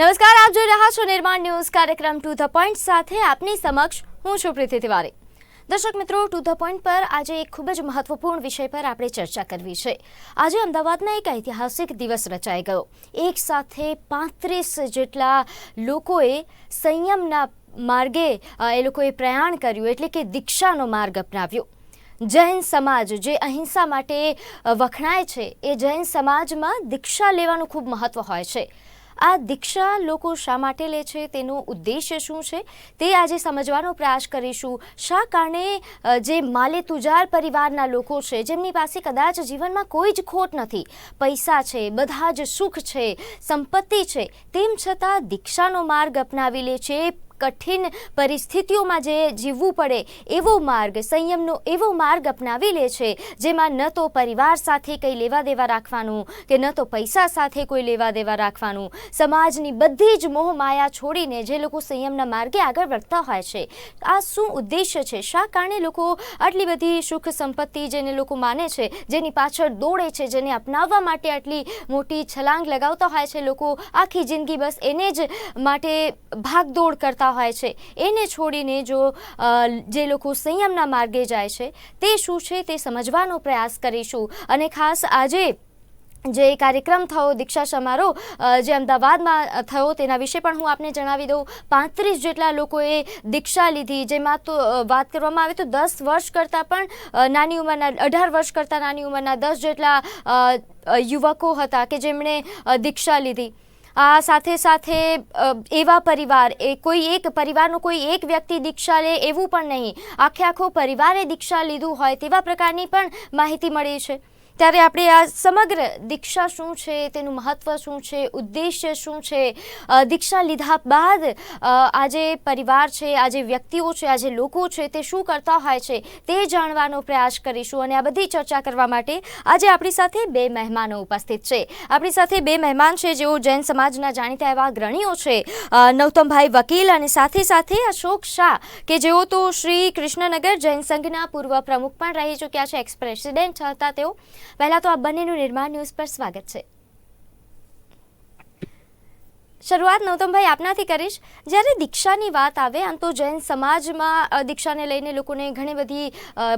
નમસ્કાર, આપ જોઈ રહ્યા છો નિર્માણ ન્યૂઝ કાર્યક્રમ ટુ ધ પોઈન્ટ સાથે આપની સમક્ષ હું છું પ્રીતિ તિવારી. દર્શક મિત્રો, ટુ ધ પોઈન્ટ પર આજે એક ખૂબ જ મહત્વપૂર્ણ વિષય પર આપણે ચર્ચા કરવી છે. આજે અમદાવાદના એક ઐતિહાસિક દિવસ રચાઈ ગયો. એક સાથે પાંત્રીસ જેટલા લોકોએ સંયમના માર્ગે એ લોકોએ પ્રયાણ કર્યું, એટલે કે દીક્ષાનો માર્ગ અપનાવ્યો. જૈન સમાજ જે અહિંસા માટે વખણાય છે, એ જૈન સમાજમાં દીક્ષા લેવાનું ખૂબ મહત્વ હોય છે. આ દીક્ષા લોકો શા માટે લે છે? તેનો ઉદ્દેશ્ય શું છે? તે આજે સમજવાનો પ્રયાસ કરીશું. શા કારણે જે માલે તુજાર પરિવારના લોકો છે, જેમની પાસે કદાચ જીવનમાં કોઈ જ ખોટ નથી, પૈસા છે, બધા જ સુખ છે, સંપત્તિ છે, તેમ છતાં દીક્ષાનો માર્ગ અપનાવી લે છે કઠિન પરિસ્થિતિઓમાં જે જીવવું પડે એવો માર્ગ, સંયમનો એવો માર્ગ અપનાવી લે છે, જેમાં ન તો પરિવાર સાથે કંઈ લેવા દેવા રાખવાનું કે ન તો પૈસા સાથે કોઈ લેવા દેવા રાખવાનું. સમાજની બધી જ મોહ માયા છોડીને જે લોકો સંયમના માર્ગે આગળ વધતા હોય છે. આ શું ઉદ્દેશ્ય છે? શા કારણે લોકો આટલી બધી સુખ સંપત્તિ જેને લોકો માને છે, જેની પાછળ દોડે છે, જેને અપનાવવા માટે આટલી મોટી છલાંગ લગાવતા હોય છે, લોકો આખી જિંદગી બસ એને જ માટે ભાગદોડ કરતા હોય છે. એને છોડીને જો જે લોકો સંયમના માર્ગે જાય છે, તે શું છે તે સમજવાનો પ્રયાસ કરીશું. અને ખાસ આજે જે કાર્યક્રમ થયો, દીક્ષા સમારોહ જે અમદાવાદમાં થયો તેના વિશે પણ હું આપને જણાવી દઉં. પાંત્રીસ જેટલા લોકોએ દીક્ષા લીધી, જેમાં તો વાત કરવામાં આવે તો દસ વર્ષ કરતાં પણ નાની ઉંમરના, અઢાર વર્ષ કરતાં નાની ઉંમરના દસ જેટલા યુવકો હતા કે જેમણે દીક્ષા લીધી. આ સાથે સાથે એવા પરિવાર, એ કોઈ એક પરિવારનો કોઈ એક વ્યક્તિ દીક્ષા લે એવું પણ નહીં. આખે આખો પરિવારે દીક્ષા લીધું હોય તેવા પ્રકારની પણ માહિતી મળી છે. ત્યારે આપણે આ સમગ્ર દીક્ષા શું છે, તેનું મહત્ત્વ શું છે, ઉદ્દેશ્ય શું છે દીક્ષા લીધા બાદ આજે પરિવાર છે આ જે વ્યક્તિઓ છે આ જે લોકો છે, તે શું કરતા હોય છે, તે જાણવાનો પ્રયાસ કરીશું અને આ બધી ચર્ચા કરવા માટે આજે આપણી સાથે બે મહેમાનો ઉપસ્થિત છે. આપણી સાથે બે મહેમાન છે, જેઓ જૈન સમાજના જાણીતા એવા અગ્રણીઓ છે નૌતમભાઈ વકીલ અને સાથે સાથે અશોક શાહ, કે જેઓ તો શ્રી કૃષ્ણનગર જૈન સંઘના પૂર્વ પ્રમુખ પણ રહી ચૂક્યા છે એક્સ પ્રેસિડેન્ટ હતા તેઓ. પહેલાં તો આ બંનેનું નિર્માણ ન્યૂઝ પર સ્વાગત છે. શરૂઆત નૌતમભાઈ આપનાથી કરીશ. જ્યારે દીક્ષાની વાત આવે, આમ તો જૈન સમાજમાં દીક્ષાને લઈને લોકોને ઘણી બધી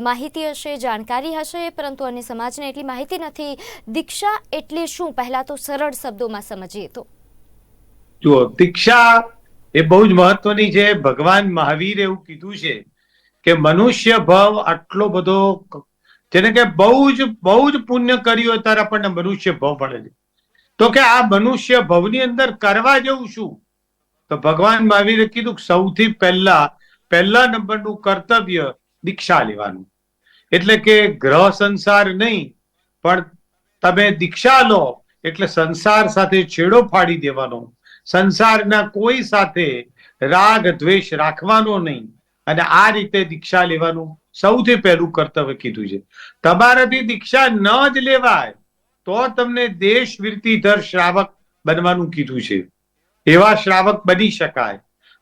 માહિતી હશે, જાણકારી હશે, પરંતુ અન્ય સમાજને એટલી માહિતી નથી. દીક્ષા એટલે શું? પહેલા તો સરળ શબ્દોમાં સમજીએ તો. જુઓ, દીક્ષા એ બહુ જ મહત્વની છે. ભગવાન મહાવીરે એવું કીધું છે કે મનુષ્ય ભાવ આટલો બધો જેને કે બહુ જ બહુ જ પુણ્ય કર્યું હોય ત્યારે આપણને મનુષ્ય ભવ મળે છે. તો કે આ મનુષ્ય ભવની અંદર કરવા જેવું શું? તો ભગવાન મહાવીરે કીધું સૌથી પહેલા પહેલા નંબરનું કર્તવ્ય દીક્ષા લેવાનું. એટલે કે ગ્રહ સંસાર નહીં, પણ તમે દીક્ષા લો, એટલે સંસાર સાથે છેડો ફાડી દેવાનો. સંસારના કોઈ સાથે રાગ દ્વેષ રાખવાનો નહીં. અને આ રીતે દીક્ષા લેવાનું. સૌથી પહેલું કર્તવ્ય કીધું છે. તમારાથી દીક્ષા ન જ લેવાય તો તમને દેશ વિરતીધર શ્રાવક બનવાનું કીધું છે. એવા શ્રાવક બની શકાય.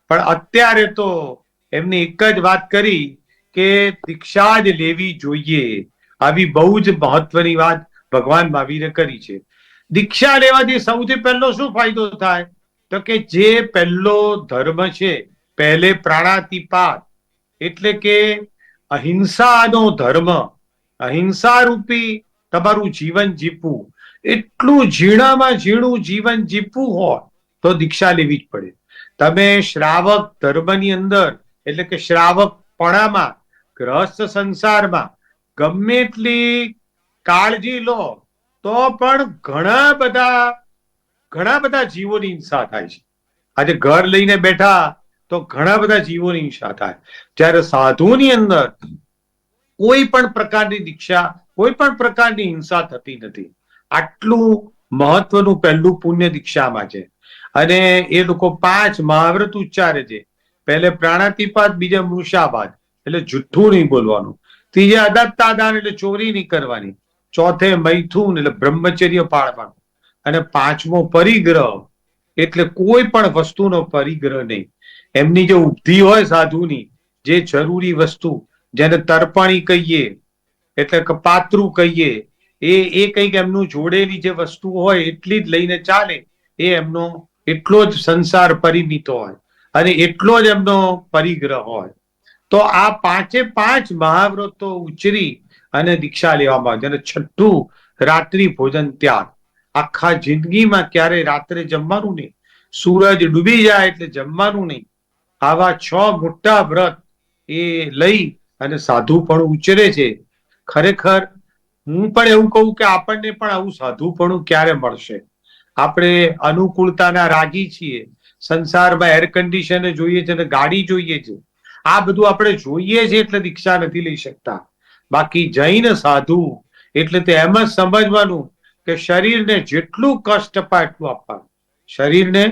પણ અત્યારે તો એમની એક જ વાત કરી કે દીક્ષા જ લેવી જોઈએ. આવી બહુ જ મહત્વની વાત ભગવાન મહાવીરે કરી છે. દીક્ષા લેવાથી સૌથી પહેલો શું ફાયદો થાય? તો કે જે પહેલો ધર્મ છે, પહેલે પ્રાણાતિપાત. એટલે કે અહિંસાનો ધર્મ અહિંસા રૂપી તમારું જીવન જીવવું એટલું ઝીણામાં ઝીણું જીવન જીવવું હોય, તો દીક્ષા લેવી જ પડે. તમે શ્રાવક ધર્મની અંદર, એટલે કે શ્રાવક પણામાં ગ્રહસ્થ સંસારમાં, ગમે એટલી કાળજી લો, તો પણ ઘણા બધા ઘણા બધા જીવોની હિંસા થાય છે. આજે ઘર લઈને બેઠા તો ઘણા બધા જીવોની ઈચ્છા થાય. જ્યારે સાધુની અંદર કોઈ પણ પ્રકારની દીક્ષા, કોઈ પણ પ્રકારની હિંસા થતી નથી. આટલું મહત્વનું પહેલું પુણ્ય દીક્ષામાં છે. અને એ લોકો પાંચ મહાવ્રત ઉચ્ચારે છે. પહેલે પ્રાણાતિપાત, બીજે મૃષાબાદ એટલે જુઠ્ઠું નહીં બોલવાનું. ત્રીજે અદત્તાદાન, એટલે ચોરી નહીં કરવાની. ચોથે મૈથુન, એટલે બ્રહ્મચર્ય પાળવાનું. અને પાંચમો પરિગ્રહ, એટલે કોઈ પણ વસ્તુનો પરિગ્રહ નહીં. એમની જે ઉપધિ હોય સાધુની, જે જરૂરી વસ્તુ, જેને તર્પણી કહીએ, એટલે કે પાત્રું કહીએ, એ એ કંઈક એમનું જોડેલી જે વસ્તુ હોય એટલી જ લઈને ચાલે, એ એમનો એટલો જ સંસાર પરિમિત હોય અને એટલો જ એમનો પરિગ્રહ હોય. તો આ પાંચે પાંચ મહાવ્રતો ઉચરી અને દીક્ષા લેવામાં આવે. અને છઠ્ઠું, રાત્રિ ભોજન ત્યાગ. આખા જિંદગીમાં ક્યારે રાત્રે જમવાનું નહીં? સૂરજ ડૂબી જાય એટલે જમવાનું નહીં. આવા છ મોટા વ્રત એ લઈ અને સાધુ પણ ઉચરે છે. ખરેખર હું પણ એવું કહું કે આપણને પણ આવું સાધુપણું ક્યારે મળશે? આપણે અનુકૂળતાના રાગી છીએ. સંસારમાં એર કન્ડિશન જોઈએ છે અને ગાડી જોઈએ છે. આ બધું આપણે જોઈએ છે એટલે દીક્ષા નથી લઈ શકતા. બાકી જૈન સાધુ, એટલે તે એમ જ સમજવાનું કે શરીરને જેટલું કષ્ટ અપાય એટલું આપવાનું, શરીરને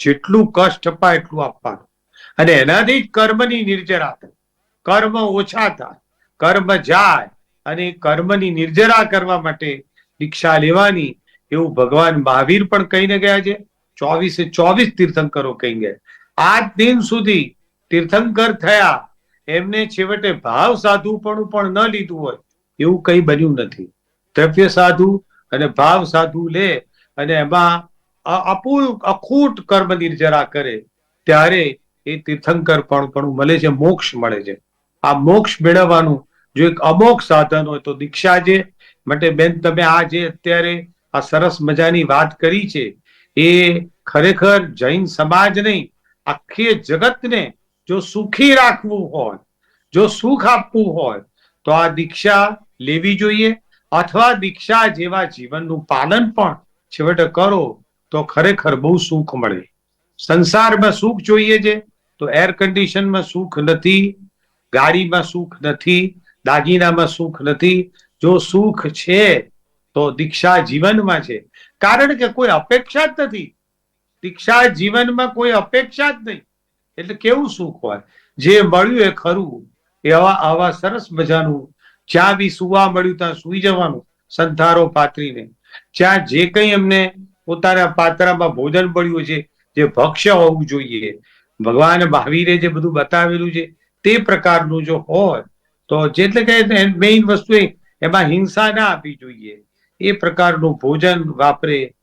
જેટલું કષ્ટ અપાય એટલું આપવાનું અને એનાથી જ કર્મની નિર્જરા થાય. કર્મ ઓછા થાય, કર્મ જાય અને કર્મની નિર્જરા કરવા માટે દીક્ષા લેવાની એવું ભગવાન મહાવીર પણ કહીને ગયા છે. ચોવીસે ચોવીસ તીર્થંકરો કહી ગયા. આજ દિન સુધી તીર્થંકર થયા, એમને છેવટે ભાવ સાધુપણું પણ ન લીધું હોય, એવું કઈ બન્યું નથી. દ્રવ્ય સાધુ અને ભાવ સાધુ લે અને એમાં અપૂલ અખૂટ કર્મ નિર્જરા કરે. ત્યારે એ તીર્થંકર પણ પણ મળે છે, મોક્ષ મળે છે. આ મોક્ષ મેળવવાનું જો એક અમોક સાધન હોય તો દીક્ષા છે માટે બેન તમે આ જે અત્યારે આ સરસ મજાની વાત કરી છે, એ ખરેખર જૈન સમાજ નહીં, આખી જગતને જો સુખી રાખવું હોય, જો સુખ આપવું હોય, તો આ દીક્ષા લેવી જોઈએ અથવા દીક્ષા જેવા જીવનનું પાલન પણ છેવટે કરો તો ખરેખર બહુ સુખ મળે. સંસારમાં સુખ જોઈએ છે તો એર કન્ડિશનમાં સુખ નથી, ગાડીમાં સુખ નથી, દાગીનામાં સુખ નથી. જો સુખ છે, તો દીક્ષા જીવનમાં છે. કારણ કે કોઈ અપેક્ષા જ નથી. દીક્ષા જીવનમાં કોઈ અપેક્ષા જ નહીં. એટલે કેવું સુખ હોય? જે મળ્યું એ ખરું. એવા આવા સરસ મજાનું. જ્યાં બી સુવા મળ્યું, ત્યાં સુઈ જવાનું, સંથારો પાથરીને. જ્યાં જે કંઈ એમને પોતાના પાત્રામાં ભોજન મળ્યું છે, જે ભક્ષ્ય હોવું જોઈએ. ભગવાન મહાવીરે જે બધું બતાવેલું છે, તે પ્રકારનું જો હોય, તો જેટલે કે મેઇન વસ્તુ એમાં હિંસા ના આપવી જોઈએ. એ પ્રકારનું ભોજન વાપરે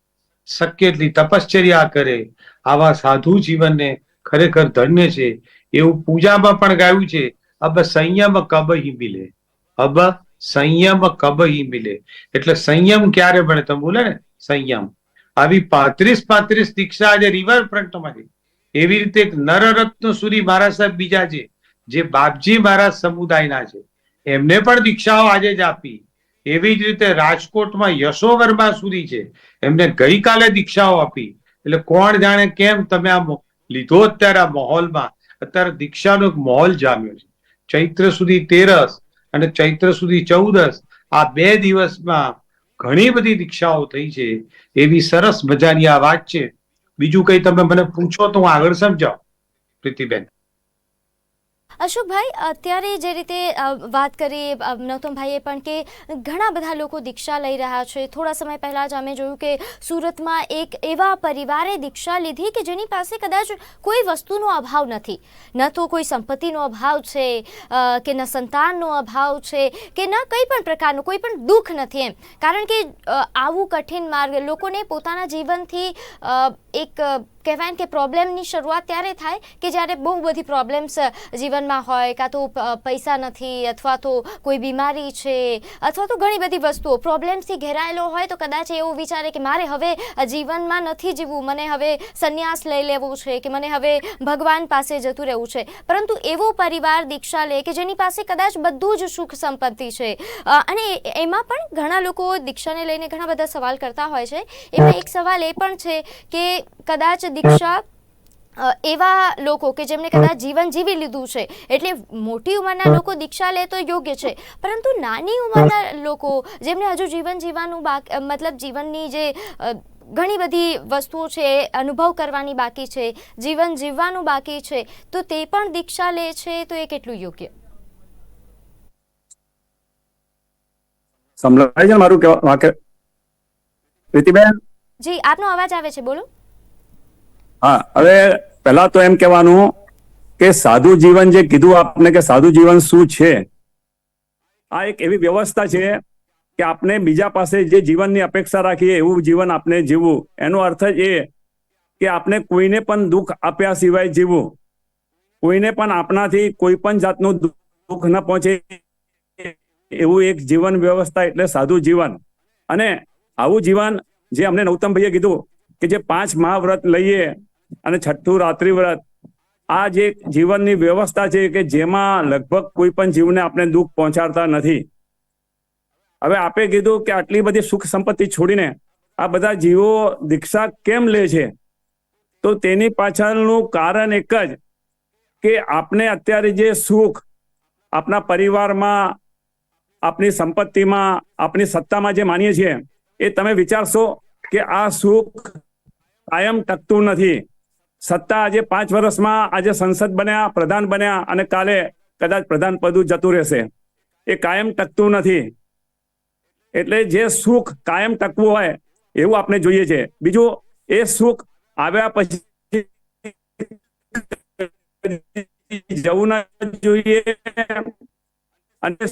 શક્ય એટલી તપશ્ચર્યા કરે, આવા સાધુ જીવનને ખરેખર ધન્ય છે. એવું પૂજામાં પણ ગાયું છે, અબ સંયમ કબ હિ મિલે? અબ સંયમ કબ હિ મિલે? એટલે સંયમ ક્યારે બને તમે બોલે ને? સંયમ. આવી પાંત્રીસ પાંત્રીસ દીક્ષા આજે રિવર ફ્રન્ટમાં છે એવી રીતે નરરત્ન સુરી મહારાજ સાહેબ બીજા છે, જે બાપજી મહારાજ સમુદાયના છે. એમને પણ દીક્ષાઓ આજે જ આપી. એવી જ રીતે રાજકોટમાં યશોવર્મા સુરી છે, એમને ગઈકાલે દીક્ષાઓ આપી. એટલે કોણ જાણે કેમ તમે આ લીધો અત્યારે આ માહોલમાં. અત્યારે દીક્ષાનો માહોલ જામ્યો છે. ચૈત્ર સુધી તેરસ અને ચૈત્ર સુધી ચૌદસ, આ બે દિવસમાં ઘણી બધી દીક્ષાઓ થઈ છે. એવી સરસ મજાની આ વાત છે. બીજું કઈ તમે મને પૂછો તો હું આગળ સમજાવ પ્રીતિબેન. અશોકભાઈ, અત્યારે જે રીતે વાત કરી નવતમભાઈએ પણ કે ઘણા બધા લોકો દીક્ષા લઈ રહ્યા છે. થોડા સમય પહેલાં જ અમે જોયું કે સુરતમાં એક એવા પરિવારે દીક્ષા લીધી કે જેની પાસે કદાચ કોઈ વસ્તુનો અભાવ નથી. ન તો કોઈ સંપત્તિનો અભાવ છે કે ન સંતાનનો અભાવ છે, કે ન કંઈ પણ પ્રકારનું, કોઈ પણ દુઃખ નથી એમ. કારણ કે આવું કઠિન માર્ગ, લોકોને પોતાના જીવનથી એક કહેવાય કે પ્રોબ્લેમની શરૂઆત ત્યારે થાય કે જ્યારે બહુ બધી પ્રોબ્લેમ્સ જીવનમાં હોય, કાં તો પૈસા નથી, અથવા તો કોઈ બીમારી છે, અથવા તો ઘણી બધી વસ્તુઓ. પ્રોબ્લેમ્સથી ઘેરાયેલો હોય તો કદાચ એવું વિચારે કે મારે હવે જીવનમાં નથી જીવવું, મને હવે સંન્યાસ લઈ લેવું છે, કે મને હવે ભગવાન પાસે જતું રહેવું છે. પરંતુ એવો પરિવાર દીક્ષા લે કે જેની પાસે કદાચ બધું જ સુખ સંપત્તિ છે. અને એમાં પણ ઘણા લોકો દીક્ષાને લઈને ઘણા બધા સવાલ કરતા હોય છે. એમાં એક સવાલ એ પણ છે કે કદાચ દીક્ષા એવા લોકો કે જેમણે કદાચ જીવન જીવી લીધું છે. એટલે મોટી ઉંમરના લોકો દીક્ષા લે તો યોગ્ય છે. પરંતુ નાની ઉંમરના લોકો જેમને હજુ જીવન જીવવાનું બાક મતલબ જીવનની જે ઘણી બધી વસ્તુઓ છે અનુભવ કરવાની બાકી છે જીવન જીવવાનું બાકી છે તો તે પણ દીક્ષા લે છે તો એ કેટલું યોગ્ય? સંભળાય છે મારું પ્રીતિબેન? જી આપનો અવાજ આવે છે બોલો. હા, હવે પહેલા તો એમ કહેવાનું કે સાધુ જીવન જે કીધું આપને કે સાધુ જીવન શું છે? આ એક એવી વ્યવસ્થા છે કે આપણે બીજા પાસે જે જીવનની અપેક્ષા રાખીએ એવું જીવન આપણે જીવવું. એનો અર્થ જ એ કે આપણે કોઈને પણ દુઃખ આપ્યા સિવાય જીવવું. કોઈને પણ આપણાથી કોઈ પણ જાતનું દુઃખ ન પહોંચે એવું એક જીવન વ્યવસ્થા એટલે સાધુ જીવન. અને આવું જીવન જે અમને નૌતમભાઈએ કીધું કે જે પાંચ મહાવ્રત લઈએ અને છઠ્ઠું રાત્રિ વ્રત. આ જે જીવનની વ્યવસ્થા છે કે જેમાં લગભગ કોઈ પણ જીવને આપણે દુઃખ પહોંચાડતા નથી. હવે આપે કીધું કે આટલી બધી સુખ સંપત્તિ છોડીને આ બધા જીવો દીક્ષા કેમ લે છે? તો તેની પાછળનું કારણ એક જ, કે આપણે અત્યારે જે સુખ આપણા પરિવારમાં આપણી સંપત્તિમાં આપણી સત્તામાં જે માનીએ છીએ, એ તમે વિચારશો કે આ સુખ કાયમ ટકતું નથી. સત્તા આજે પાંચ વર્ષમાં આજે સંસદ બન્યા પ્રધાન બન્યા અને કાલે કદાચ પ્રધાન પદ જતું રહેશે એ કાયમ ટકતું નથી એટલે જે સુખ કાયમ ટકવું હોય એવું આપણે જોઈએ છે બીજું એ સુખ આવ્યા પછી જવું ના જોઈએ અને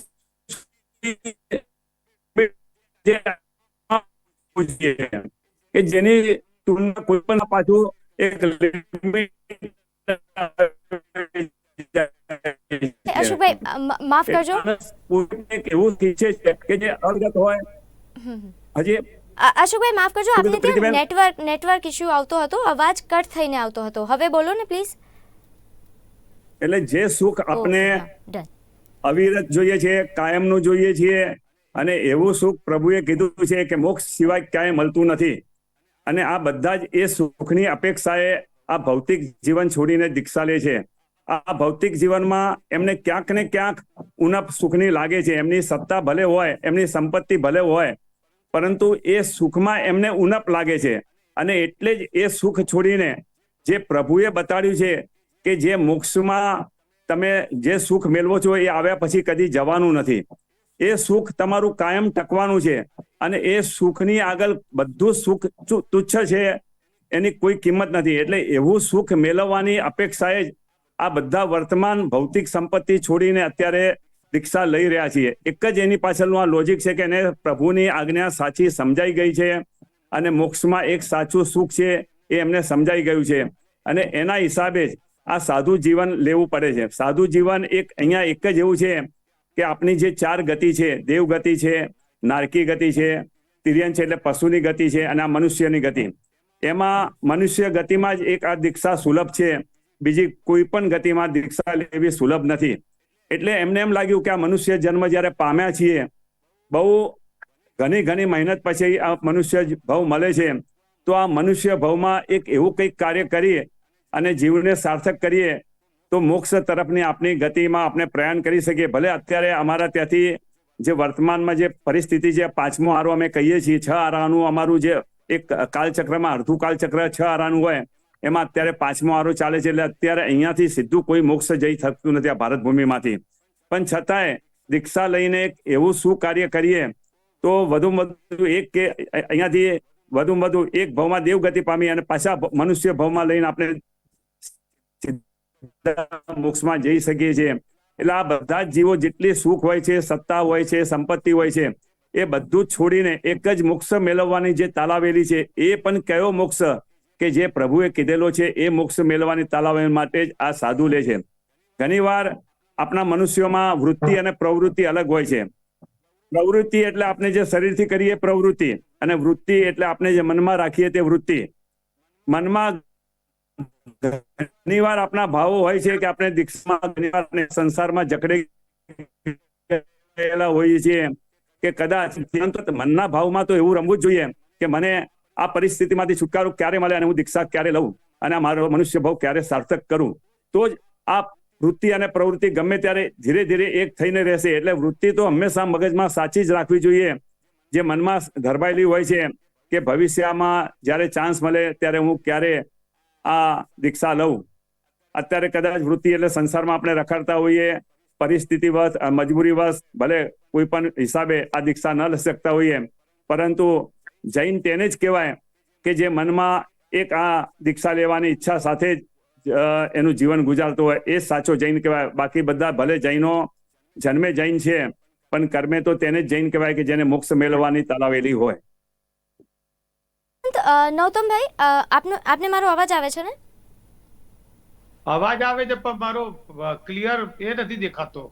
જેની તુલના કોઈ પણ પાછું એક અશોકભાઈ માફ કરજો. એવું છે કે જે અવગત હોય? હજી અશોકભાઈ માફ કરજો આપને ત્યાં નેટવર્ક નેટવર્ક ઇશ્યુ આવતો હતો અવાજ કટ થઈને આવતો હતો. હવે બોલો ને પ્લીઝ એટલે જે સુખ આપણે અવિરત જોઈએ છે કાયમનું જોઈએ છીએ અને એવું સુખ પ્રભુએ કીધું છે કે મોક્ષ સિવાય ક્યાંય મળતું નથી. અને આ બધા જ એ સુખની અપેક્ષાએ આ ભૌતિક જીવન છોડીને દીક્ષા લે છે. આ ભૌતિક જીવનમાં એમને ક્યાંક ને ક્યાંક ઉનપ સુખની લાગે છે. એમની સત્તા ભલે હોય, એમની સંપત્તિ ભલે હોય, પરંતુ એ સુખમાં એમને ઉનપ લાગે છે. અને એટલે જ એ સુખ છોડીને જે પ્રભુએ બતાડ્યું છે કે જે મોક્ષમાં તમે જે સુખ મેળવો છો એ આવ્યા પછી કદી જવાનું નથી. એ સુખ તમારું કાયમ ટકવાનું છે. અને એ સુખની આગળ બધું સુખ તુચ્છ છે, એની કોઈ કિંમત નથી. એટલે એવું સુખ મેળવવાની અપેક્ષાએ જ આ બધા વર્તમાન ભૌતિક સંપત્તિ છોડીને અત્યારે દીક્ષા લઈ રહ્યા છીએ. એક જ એની પાછળનું આ લોજિક છે કે એને પ્રભુની આજ્ઞા સાચી સમજાઈ ગઈ છે અને મોક્ષમાં એક સાચું સુખ છે એ એમને સમજાઈ ગયું છે. અને એના હિસાબે જ આ સાધુ જીવન લેવું પડે છે. સાધુ જીવન એક, અહીંયા એક જ એવું છે કે આપણી જે ચાર ગતિ છે, દેવ ગતિ છે, નારકી ગતિ છે, તિર્યન છે એટલે પશુની ગતિ છે અને આ મનુષ્યની ગતિ. એમાં મનુષ્ય ગતિમાં જ એક આ દીક્ષા સુલભ છે, બીજી કોઈ પણ ગતિમાં દીક્ષા લેવી સુલભ નથી. એટલે એમને એમ લાગ્યું કે આ મનુષ્ય જન્મ જ્યારે પામ્યા છીએ, બહુ ઘણી ઘણી મહેનત પછી આ મનુષ્ય ભાવ મળે છે, તો આ મનુષ્ય ભવમાં એક એવું કંઈક કાર્ય કરીએ અને જીવને સાર્થક કરીએ તો મોક્ષ તરફની આપની ગતિમાં આપણે પ્રયાણ કરી શકીએ. ભલે અત્યારે અમારા ત્યાંથી જે વર્તમાનમાં જે પરિસ્થિતિ છે, પાંચમો આરો અમે કહીએ છીએ, છ આરાનું અમારું જે એક કાલચક્રમાં, અડધું કાલચક્ર, છ આરાનું હોય, એમાં અત્યારે પાંચમો આરો ચાલે છે. એટલે અત્યારે અહીંયાથી સીધું કોઈ મોક્ષ જઈ થતું નથી આ ભારત ભૂમિમાંથી. પણ છતાંય દીક્ષા લઈને એક એવું શું કાર્ય કરીએ, તો વધુમાં વધુ એક કે અહીંયાથી વધુમાં વધુ એક ભાવમાં દેવગતિ પામી અને પાછા મનુષ્ય ભાવમાં લઈને આપણે મોક્ષમાં જઈ શકીએ છીએ એટલે આ બધા જીવો જેટલી સુખ હોય છે, સત્તા હોય છે, સંપત્તિ હોય છે, એ બધું છોડીને એક જ મોક્ષ મેળવવાની જે તાલાવેલી છે, એ પણ કયો મોક્ષ? કે જે પ્રભુએ કીધેલો છે, એ મોક્ષ મેળવવાની તાલાવેલી માટે જ આ સાધુ લે છે. ઘણીવાર આપણા મનુષ્યોમાં વૃત્તિ અને પ્રવૃત્તિ અલગ હોય છે. પ્રવૃત્તિ એટલે આપણે જે શરીરથી કરીએ પ્રવૃત્તિ, અને વૃત્તિ એટલે આપણે જે મનમાં રાખીએ તે વૃત્તિ. મનમાં ઘણી વાર આપણા ભાવો હોય છે કે આપણે દીક્ષામાં ઘણી વાર સંસારમાં જકડેલા હોઈએ છીએ કે કદાચ મનના ભાવમાં તો એવું રમવું જ જોઈએ કે મને આ પરિસ્થિતિમાંથી છુટકારો ક્યારે મળે અને હું દીક્ષા ક્યારે લઉં અને મારો મનુષ્ય ભાવ ક્યારે સાર્થક કરું. તો જ આ વૃત્તિ અને પ્રવૃત્તિ ગમે ત્યારે ધીરે ધીરે એક થઈને રહેશે એટલે વૃત્તિ તો હંમેશા મગજમાં સાચી જ રાખવી જોઈએ. જે મનમાં ધરબાયેલી હોય છે કે ભવિષ્યમાં જ્યારે ચાન્સ મળે ત્યારે હું ક્યારે આ દીક્ષા લઉં. અત્યારે કદાચ વૃત્તિ એટલે સંસારમાં આપણે રખડતા હોઈએ, પરિસ્થિતિવશ મજબૂરી મજબૂરીવશ, ભલે કોઈ પણ હિસાબે આ દીક્ષા ન લઈ શકતા હોઈએ, પરંતુ જૈન તેને જ કહેવાય કે જે મનમાં એક આ દીક્ષા લેવાની ઈચ્છા સાથે જ એનું જીવન ગુજારતું હોય, એ સાચો જૈન કહેવાય. બાકી બધા ભલે જૈનો જન્મે જૈન છે, પણ કર્મે તો તેને જ જૈન કહેવાય કે જેને મોક્ષ મેળવવાની તલાવેલી હોય. નૌતમભાઈ ભાઈ આપનો આપને મારો અવાજ આવે છે ને? અવાજ આવે છે પણ મારો ક્લિયર એ નથી દેખાતો.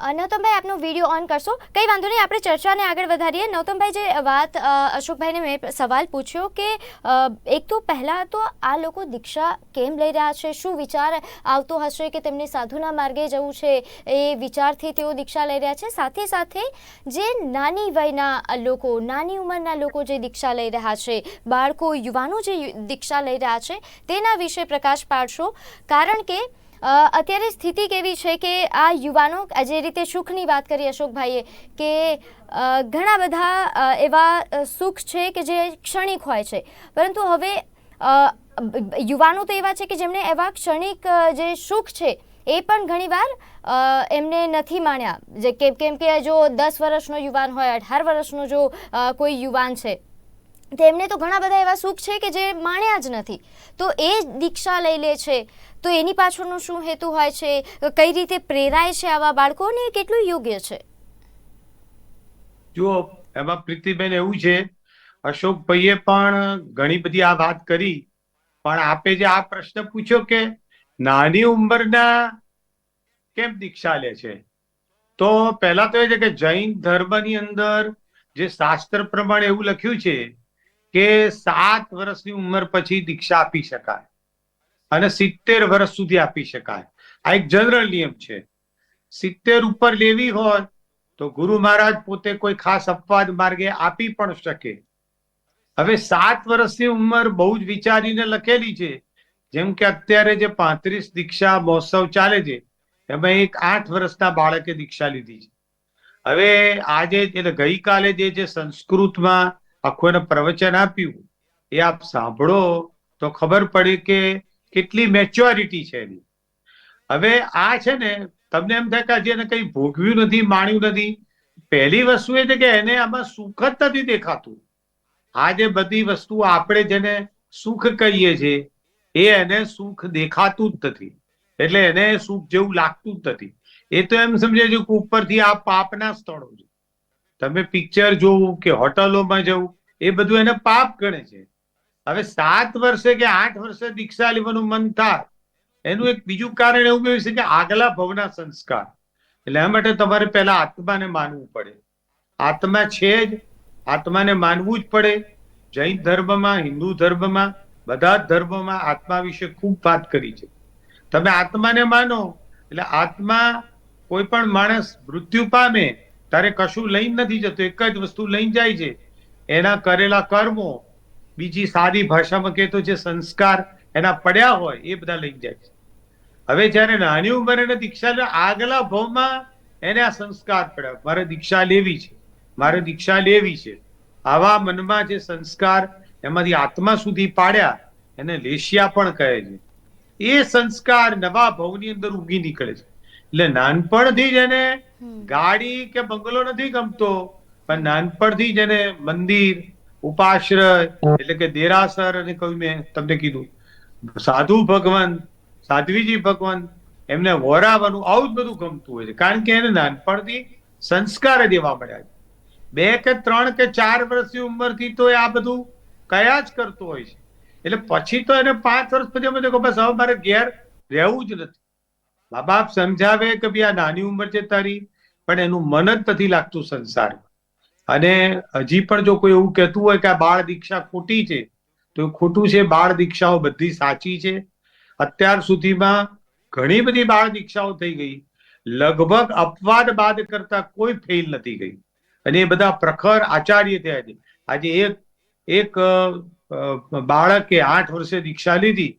નૌતમભાઈ, આપનો વીડિયો ઓન કરશો? કંઈ વાંધો નહીં, આપણે ચર્ચાને આગળ વધારીએ. નૌતમભાઈ, જે વાત અશોકભાઈને મેં સવાલ પૂછ્યો કે એક તો પહેલાં તો આ લોકો દીક્ષા કેમ લઈ રહ્યા છે? શું વિચાર આવતો હશે કે તેમને સાધુના માર્ગે જવું છે? એ વિચારથી તેઓ દીક્ષા લઈ રહ્યા છે? સાથે સાથે જે નાની વયના લોકો, નાની ઉંમરના લોકો જે દીક્ષા લઈ રહ્યા છે, બાળકો, યુવાનો જે દીક્ષા લઈ રહ્યા છે, તેના વિશે પ્રકાશ પાડશો. કારણ કે અત્યારે સ્થિતિ કેવી છે કે આ યુવાનો જે રીતે સુખની વાત કરી અશોકભાઈએ, કે ઘણા બધા એવા સુખ છે કે જે ક્ષણિક હોય છે. પરંતુ હવે યુવાનો તો એવા છે કે જેમણે એવા ક્ષણિક જે સુખ છે, એ પણ ઘણીવાર એમને નથી માણ્યા. જે કેમ કે જો દસ વર્ષનો યુવાન હોય, અઢાર વર્ષનો જો કોઈ યુવાન છે તેમને તો ઘણા બધા એવા સુખ છે કે જે માણ્યા જ નથી. તો એ દીક્ષા લઈ લે છે. તો એની પાછળનો શું હેતુ હોય છે? કઈ રીતે પ્રેરાય છે આવા બાળકોને કેટલું યોગ્ય છે? જુઓ, એમાં પ્રીતિબેન એવું છે, અશોકભાઈએ પણ ઘણી બધી આ વાત કરી. પણ આપે જે આ પ્રશ્ન પૂછ્યો કે નાની ઉંમરના કેમ દીક્ષા લે છે? તો પહેલા તો એ છે કે જૈન ધર્મની અંદર જે શાસ્ત્ર પ્રમાણે એવું લખ્યું છે કે સાત વર્ષની ઉંમર પછી દીક્ષા આપી શકાય અને સિત્તેર વર્ષ સુધી આપી શકાય. આ એક જનરલ નિયમ છે. સિત્તેર ઉપર લેવી હોય તો ગુરુ મહારાજ પોતે કોઈ ખાસ અપવાદ માર્ગે આપી પણ શકે. હવે સાત વર્ષની ઉંમર બહુ જ વિચારીને લખેલી છે. જેમ કે અત્યારે જે પાંત્રીસ દીક્ષા મહોત્સવ ચાલે છે, એમાં એક આઠ વર્ષના બાળકે દીક્ષા લીધી છે. હવે આજે, એટલે ગઈકાલે જે સંસ્કૃતમાં આખું એને પ્રવચન આપ્યું. એ આપ સાંભળો તો ખબર પડી કે કેટલી મેચ્યોરિટી છે એની. હવે આ છે ને, તમને એમ થાય કે જેને કઈ ભોગવ્યું નથી, માણ્યું નથી. પહેલી વસ્તુ એ છે કે એને આમાં સુખ જ નથી દેખાતું. આ જે બધી વસ્તુ આપણે જેને સુખ કહીએ છીએ, એ એને સુખ દેખાતું જ નથી. એટલે એને સુખ જેવું લાગતું જ નથી. એ તો એમ સમજે છે કે ઉપરથી આ પાપના સ્થળો છે. તમે પિક્ચર જોવું કે હોટલોમાં જવું, એ બધું એને પાપ ગણે છે. હવે સાત વર્ષે કે આઠ વર્ષે દીક્ષા લેવાનું મન થાય, એનું એક બીજું કારણ એવું કહ્યું છે કે આગલા ભવના સંસ્કાર. એટલે આ માટે તમારે પહેલા આત્માને માનવું પડે. આત્મા છે જ, આત્માને માનવું જ પડે. જૈન ધર્મમાં, હિન્દુ ધર્મમાં, બધા જ ધર્મમાં આત્મા વિશે ખૂબ વાત કરી છે. તમે આત્માને માનો, એટલે આત્મા કોઈ પણ માણસ મૃત્યુ પામે ત્યારે કશું લઈને નથી જતો, એક જ વસ્તુ લઈને જાય છે. એના કરેલા કર્મો, બીજી સાદી ભાષામાં કહેતો જે સંસ્કાર એના પડ્યા હોય, એ બધા લઈ જાય છે. હવે જ્યારે નાની ઉંમરે એને દીક્ષા આગલા ભાવમાં એને આ સંસ્કાર પડ્યા. મારે દીક્ષા લેવી છે, મારે દીક્ષા લેવી છે. આવા મનમાં જે સંસ્કાર એમાંથી આત્મા સુધી પાડ્યા, એને લેશિયા પણ કહે છે. એ સંસ્કાર નવા ભવની અંદર ઉગી નીકળે છે. એટલે નાનપણથી જ એને ગાડી કે બંગલો નથી ગમતો પણ નાનપણથી જ એને મંદિર ઉપાશ્રય એટલે કે દેરાસર અને કહ્યું મેં તમને કીધું. સાધુ ભગવાન સાધ્વીજી ભગવાન એમને વોરાવાનું આવું જ બધું ગમતું હોય છે. કારણ કે એને નાનપણથી સંસ્કાર જ એવા મળ્યા છે. બે કે ત્રણ કે ચાર વર્ષની ઉંમરથી તો આ બધું કયા જ કરતો હોય છે. એટલે પછી તો એને પાંચ વર્ષ પછી અમે તો બસ હવે મારે ઘેર રહેવું જ નથી. મા બાપ સમજાવે કે ભાઈ આ નાની ઉંમર છે તારી, પણ એનું મન જ નથી લાગતું સંસારમાં. અને હજી પણ જો કોઈ એવું કહેતું હોય કે આ બાળ દીક્ષા ખોટી છે, તો ખોટું છે, બાળ દીક્ષાઓ બધી સાચી છે. અત્યાર સુધીમાં ઘણી બધી બાળ દીક્ષાઓ થઈ ગઈ. લગભગ અપવાદ બાદ કરતા કોઈ ફેલ નથી ગઈ. અને એ બધા પ્રખર આચાર્ય થયા છે. આજે એક એક બાળકે આઠ વર્ષે દીક્ષા લીધી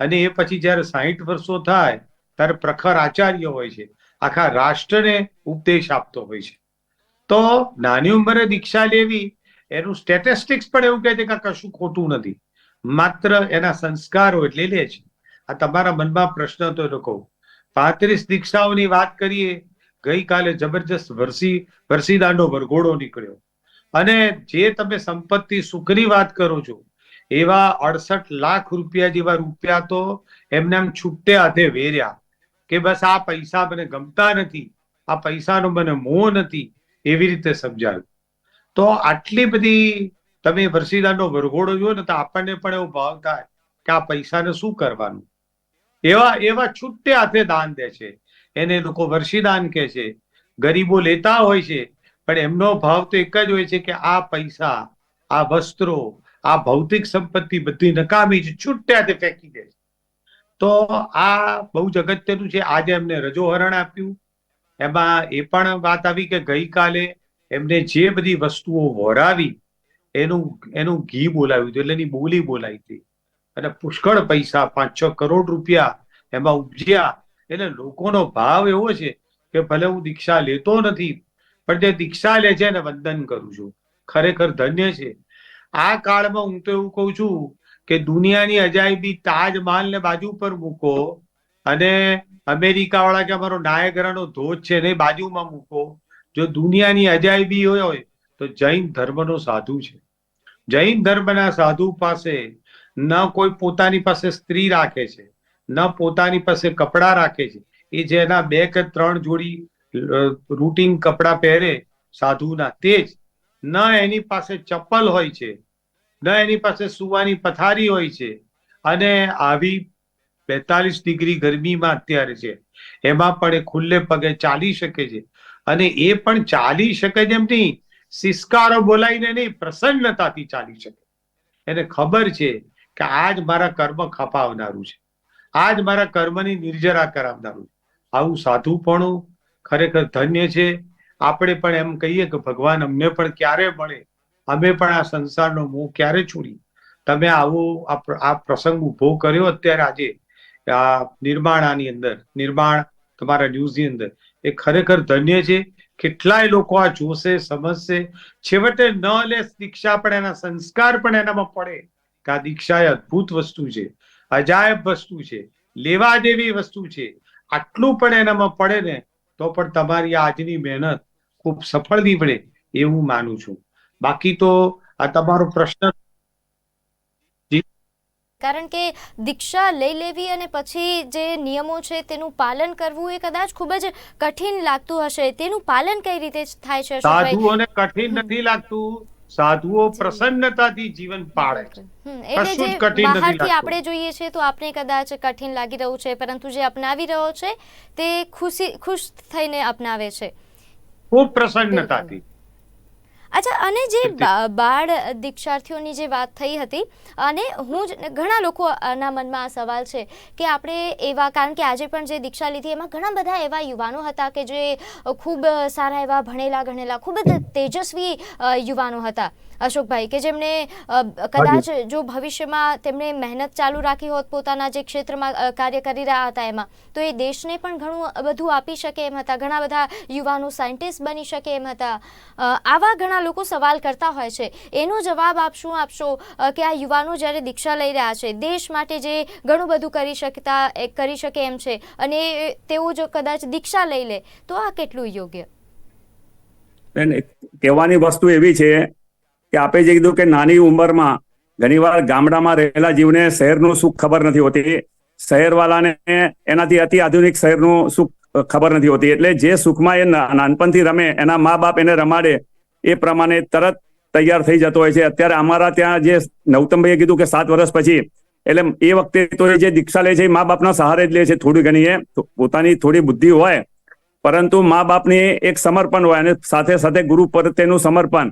અને એ પછી જ્યારે સાહીઠ વર્ષો થાય ત્યારે પ્રખર આચાર્ય હોય છે. આખા રાષ્ટ્રને ઉપદેશ આપતો હોય છે. તો નાની ઉંમરે દીક્ષા લેવી, એનું સ્ટેટિસ્ટિક્સ પણ એવું કહે છે કે કશું ખોટું નથી. માત્ર એના સંસ્કારો એટલે લે છે. આ તમારા મનમાં પ્રશ્ન તો તો કહું. પાંત્રીસ દીક્ષાઓની વાત કરીએ, ગઈકાલે જબરજસ્ત વરસી, વરસીદાંડો વરઘોડો નીકળ્યો. અને જે તમે સંપત્તિ સુખની વાત કરો છો, એવા અડસઠ લાખ રૂપિયા જેવા રૂપિયા તો એમને આમ છૂટે હાથે વેર્યા. કે બસ આ પૈસા મને ગમતા નથી, આ પૈસાનો મને મોહ નથી, એવી રીતે સમજાવ્યું તો આટલી બધી તમે વર્ષીદાનનો વરઘોડો જુઓ ને તો આપણને પણ એવો ભાવ થાય કે આ પૈસાને શું કરવાનું? એવા એવા છૂટે હાથે દાન દે છે. એને લોકો વર્ષીદાન કહે છે. ગરીબો લેતા હોય છે, પણ એમનો ભાવ તો એક જ હોય છે કે આ પૈસા, આ વસ્ત્રો, આ ભૌતિક સંપત્તિ બધી નકામી છે છૂટ્યા હાથે ફેંકી દે છે. તો આ બહુ જ અગત્યનું છે. આજે એમને રજોહરણ આપ્યું. એમાં એ પણ વાત આવી કે ગઈકાલે એમને જે બધી વસ્તુઓ વહોરાવી એનું એનું ઘી બોલાવ્યું હતું, એટલે એની બોલી બોલાવી હતી. અને પુષ્કળ પૈસા પાંચ છ કરોડ રૂપિયા એમાં ઉપજ્યા. એટલે લોકોનો ભાવ એવો છે કે ભલે હું દીક્ષા લેતો નથી, પણ જે દીક્ષા લે છે એને વંદન કરું છું. ખરેખર ધન્ય છે. આ કાળમાં હું તો એવું કહું છું કે દુનિયાની અજાયબી તાજમહાલ ને બાજુ પર મૂકો અને અમેરિકા વાળા કે અમારો નાયગરાનો ધોધ છે ને બાજુમાં મૂકો. જો દુનિયાની અજાયબી હોય તો જૈન ધર્મનો સાધુ છે. જૈન ધર્મના સાધુ પાસે ન કોઈ પોતાની પાસે સ્ત્રી રાખે છે, ન પોતાની પાસે કપડાં રાખે છે. એ જેના બે કે ત્રણ જોડી રૂટીન કપડાં પહેરે સાધુના તે જ. ન એની પાસે ચપ્પલ હોય છે ન એની પાસે સુવાની પથારી હોય છે અને આવી બેતાલીસ ડિગ્રી ગરમીમાં અત્યારે છે. એમાં પણ એ ખુલ્લે પગે ચાલી શકે છે. અને એ પણ ચાલી શકે છે એમ નહીં, સિસ્કારો બોલાવીને નહીં, પ્રસન્નતાથી ચાલી શકે. એને ખબર છે કે આજ મારા કર્મ ખપાવનારું છે. આજ મારા કર્મની નિર્જરા કરાવનારું છે. આવું સાધુપણું ખરેખર ધન્ય છે. આપણે પણ એમ કહીએ કે ભગવાન અમને પણ ક્યારે મળે અમે પણ આ સંસારનો મોહ ક્યારે છોડી? તમે આવો આ પ્રસંગ ઊભો કર્યો અત્યારે આજે, આ નિર્માણાની અંદર, નિર્માણ તમારા ન્યૂઝની અંદર, એ ખરેખર ધન્ય છે? કેટલાય લોકો આ જોશે, સમજશે? છેવટે ન લે દીક્ષા પણ એના સંસ્કાર પણ એનામાં પડે. કે આ દીક્ષા એ અદ્ભુત વસ્તુ છે, અજાયબ વસ્તુ છે, લેવા જેવી વસ્તુ છે. આટલું પણ એનામાં પડે ને, તો પણ તમારી આજની મહેનત ખૂબ સફળ નીવડે એવું માનું છું. બાકી તો આ તમારો પ્રશ્ન કારણ કે દીક્ષા લઈ લેવી અને પછી જે નિયમો છે તેનું પાલન કરવું એ કદાચ ખૂબ જ કઠિન લાગતું હશે. તેનું પાલન કઈ રીતે થાય છે સાધુઓને કઠિન નથી લાગતું. સાધુઓ પ્રસન્નતાથી જીવન પાળે છે. એટલે જે બહારથી આપણે જોઈએ છે તો આપણે કદાચ કઠિન લાગી રહ્યું છે પરંતુ જે અપનાવી રહ્યો છે તે ખુશી ખુશ થઈને અપનાવે છે. ખૂબ પ્રસન્નતાથી. અચ્છા અને જે બાળ દીક્ષાર્થીઓની જે વાત થઈ હતી અને હું જ ઘણા લોકોના મનમાં આ સવાલ છે કે આપણે એવા કારણ કે આજે પણ જે દીક્ષા લીધી એમાં ઘણા બધા એવા યુવાનો હતા કે જે ખૂબ સારા એવા ભણેલા ગણેલા ખૂબ જ તેજસ્વી યુવાનો હતા. અશોકભાઈ કે જેમણે કદાચ જો ભવિષ્યમાં તેમણે મહેનત ચાલુ રાખી હોત પોતાના જે ક્ષેત્રમાં કાર્ય કરી રહ્યા હતા એમાં તો એ દેશને પણ ઘણું બધું આપી શકે એમ હતા. ઘણા બધા યુવાનો સાયન્ટિસ્ટ બની શકે એમ હતા. આવા ઘણા લોકો સવાલ કરતા હોય છે. એનો જવાબ આપ શું આપશો કે આ યુવાનો જ્યારે દીક્ષા લઈ રહ્યા છે દેશ માટે જે ઘણું બધું કરી શકતા કરી શકે એમ છે અને તેઓ જો કદાચ દીક્ષા લઈ લે તો આ કેટલું યોગ્ય? બેન, કહેવાની વસ્તુ એવી છે કે આપે જે કીધું કે નાની ઉંમરમાં ઘણીવાર ગામડામાં રહેલા જીવને શહેરનું સુખ ખબર નથી હોતી. શહેરવાળાને એનાથી અતિ આધુનિક શહેરનું સુખ ખબર નથી હોતી. એટલે જે સુખમાં એ નાનપણથી રમે, એના મા બાપ એને રમાડે, એ પ્રમાણે તરત તૈયાર થઈ જતો હોય છે. અત્યારે અમારા ત્યાં જે નૌતમભાઈએ કીધું કે સાત વર્ષ પછી, એટલે એ વખતે તો એ જે દીક્ષા લે છે મા બાપના સહારે જ લે છે થોડી ઘણી એ. પોતાની થોડી બુદ્ધિ હોય, પરંતુ મા બાપની એક સમર્પણ હોય અને સાથે સાથે ગુરુ પ્રત્યેનું સમર્પણ.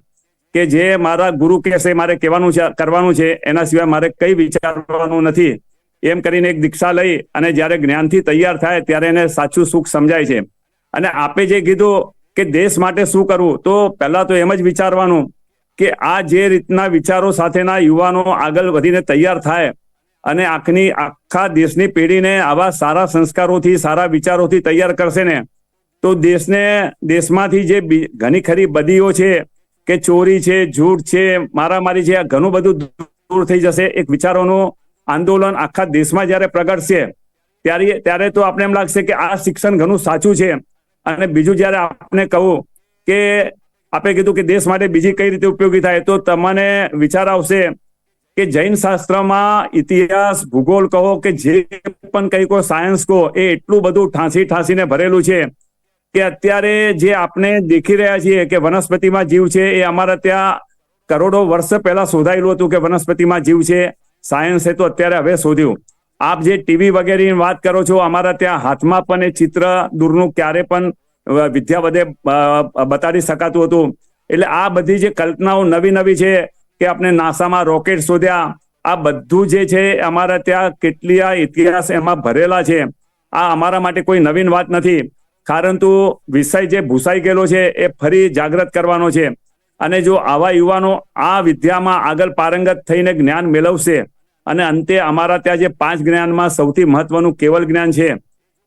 કે જે મારા ગુરુ કહેશે મારે કહેવાનું છે, કરવાનું છે, એના સિવાય મારે કઈ વિચારવાનું નથી. એમ કરીને એક દીક્ષા લઈ અને જ્યારે જ્ઞાનથી તૈયાર થાય ત્યારે એને સાચું સુખ સમજાય છે. અને આપે જે કીધું કે દેશ માટે શું કરવું, તો પહેલા તો એમ જ વિચારવાનું કે આ જે રીતના વિચારો સાથેના યુવાનો આગળ વધીને તૈયાર થાય અને આખની, આખા દેશની પેઢીને આવા સારા સંસ્કારોથી, સારા વિચારોથી તૈયાર કરશે ને, તો દેશને, દેશમાંથી જે ઘણી ખરી બદીઓ છે કે ચોરી છે, જૂઠ છે, મારામારી છે, આ ઘણું બધું દૂર થઈ જશે. એક વિચારોનું આંદોલન આખા દેશમાં જ્યારે પ્રગટશે, ત્યારે ત્યારે તો આપણે એમ લાગશે કે આ શિક્ષણ ઘણું સાચું છે. અને બીજું જ્યારે આપણે કહું કે આપણે કીધું કે દેશ માટે બીજી કઈ રીતે ઉપયોગી થાય, તો તમને વિચાર આવશે કે જૈન શાસ્ત્રમાં ઇતિહાસ, ભૂગોળ કહો કે જે પણ કઈ કહો, સાયન્સ કહો, એ એટલું બધું ઠાંસી ઠાંસીને ભરેલું છે. કે અત્યારે જે આપણે દેખી રહ્યા છીએ કે વનસ્પતિમાં જીવ છે, એ અમારા ત્યાં કરોડો વર્ષ પહેલા શોધાયેલું હતું કે વનસ્પતિમાં જીવ છે. સાયન્સે તો અત્યારે હવે શોધ્યું. આપ જે ટીવી વગેરેની વાત કરો છો, અમારા ત્યાં હાથમાં પણ એ ચિત્ર દૂરનું ક્યારે પણ વિદ્યા વધે બતાડી શકાતું હતું. એટલે આ બધી જે કલ્પનાઓ નવી નવી છે કે આપણે નાસામાં રોકેટ શોધ્યા, આ બધું જે છે અમારા ત્યાં કેટલી આ ઇતિહાસ એમાં ભરેલા છે. આ અમારા માટે કોઈ નવીન વાત નથી. પરંતુ વિષય જે ભૂસાઈ ગયેલો છે એ ફરી જાગૃત કરવાનો છે. અને જો આવા યુવાનો આ વિદ્યામાં આગળ પારંગત થઈને જ્ઞાન મેળવશે અને અંતે અમારા ત્યાં જે પાંચ જ્ઞાનમાં સૌથી મહત્વનું કેવલ જ્ઞાન છે,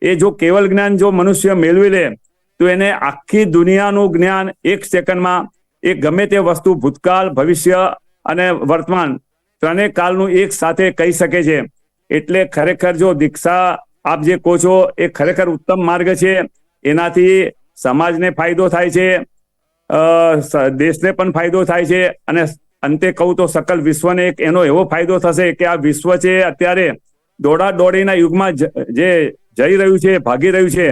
એ જો કેવલ જ્ઞાન જો મનુષ્ય મેળવી લે, તો એને આખી દુનિયાનું જ્ઞાન એક સેકન્ડમાં, એ ગમે તે વસ્તુ ભૂતકાળ, ભવિષ્ય અને વર્તમાન ત્રણેય કાળનું એક સાથે કહી શકે છે. એટલે ખરેખર જો દીક્ષા આપ જે કહો છો, એ ખરેખર ઉત્તમ માર્ગ છે. એનાથી સમાજને ફાયદો થાય છે દેશને પણ ફાયદો થાય છે અને અંતે કહું તો સકલ વિશ્વને એક એનો એવો ફાયદો થશે કે આ વિશ્વ છે અત્યારે દોડા દોડીના યુગમાં જે જઈ રહ્યું છે, ભાગી રહ્યું છે,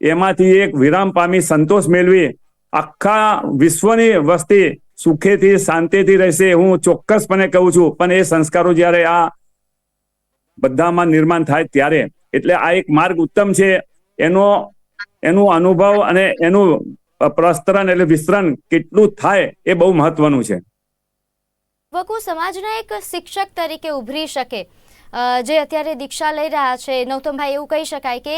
એમાંથી એક વિરામ પામી સંતોષ મેળવી આખા વિશ્વની વસ્તી સુખેથી શાંતિથી રહેશે હું ચોક્કસપણે કહું છું. પણ એ સંસ્કારો જ્યારે આ બધામાં નિર્માણ થાય ત્યારે. એટલે આ એક માર્ગ ઉત્તમ છે. એનો એનું અનુભવ અને એનું પ્રસ્તરણ એટલે વિસ્તરણ કેટલું થાય એ બહુ મહત્વનું છે. વકુ સમાજના એક શિક્ષક તરીકે ઉભરી શકે જે અત્યારે દીક્ષા લઈ રહ્યા છે નૌતમભાઈ એવું કહી શકાય કે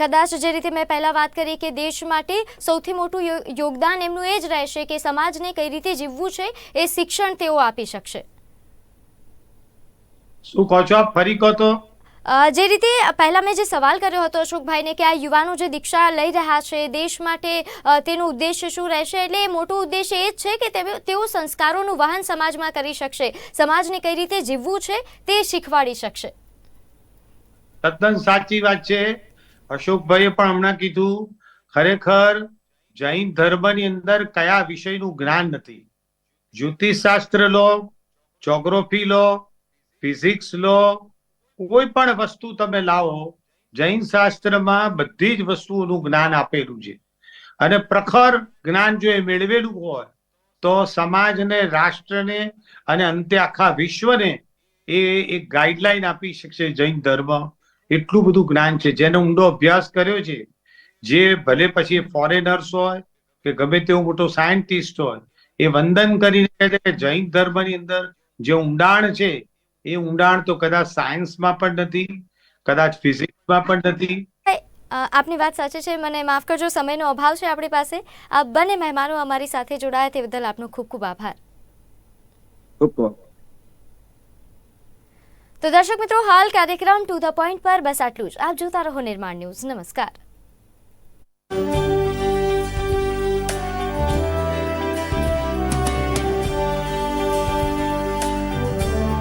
કદાચ જે રીતે મેં પહેલા વાત કરી કે દેશ માટે સૌથી મોટું યોગદાન એમનું એ જ રહેશે કે સમાજને કઈ રીતે જીવવું છે એ શિક્ષણ તેઓ આપી શકશે. શું કહો છો આપ? ફરી કહો તો. જે રીતે પહેલા મેં જે સવાલ કર્યો હતો અશોકભાઈને કે આ યુવાનો જે દીક્ષા લઈ રહ્યા છે, દેશ માટે તેનું ઉદ્દેશ્ય શું રહેશે? એટલે મોટો ઉદ્દેશ્ય એ જ છે કે તેઓ- સંસ્કારોનું વહન સમાજમાં કરી શકશે. સમાજને કઈ રીતે જીવવું છે તે શીખવાડી શકશે. તદ્દન સાચી વાત છે. અશોકભાઈએ પણ હમણાં કીધું, ખરેખર જૈન ધર્મની અંદર કયા વિષયનું જ્ઞાન નથી? જ્યોતિષશાસ્ત્ર લો જોગ્રાફી લો ફિઝિક્સ લો કોઈ પણ વસ્તુ તમે લાવો, જૈન શાસ્ત્રમાં બધી જ વસ્તુઓનું જ્ઞાન આપેલું છે. અને પ્રખર જ્ઞાન જો એ મેળવેલું હોય, તો સમાજને, રાષ્ટ્રને અને અંતે આખા વિશ્વને એ એક ગાઈડલાઈન આપી શકશે જૈન ધર્મ. એટલું બધું જ્ઞાન છે. જેનો ઊંડો અભ્યાસ કર્યો છે, જે ભલે પછી ફોરેનર્સ હોય કે ગમે તેવો મોટો સાયન્ટિસ્ટ હોય, એ વંદન કરીને જૈન ધર્મની અંદર જે ઊંડાણ છે એ ઊંડાણ તો કદાચ સાયન્સમાં પણ નથી કદાચ ફિઝિક્સમાં પણ નથી. આપની વાત સાચી છે મને માફ કરજો સમયનો અભાવ છે આપણી પાસે. આ બંને મહેમાનો અમારી સાથે જોડાયા તે બદલ આપનો ખૂબ ખૂબ આભાર. તો દર્શક મિત્રો હાલ કાર્યક્રમ ટુ ધ પોઈન્ટ પર બસ આટલું જ. આપ જોતા રહો નિર્માણ ન્યૂઝ. નમસ્કાર.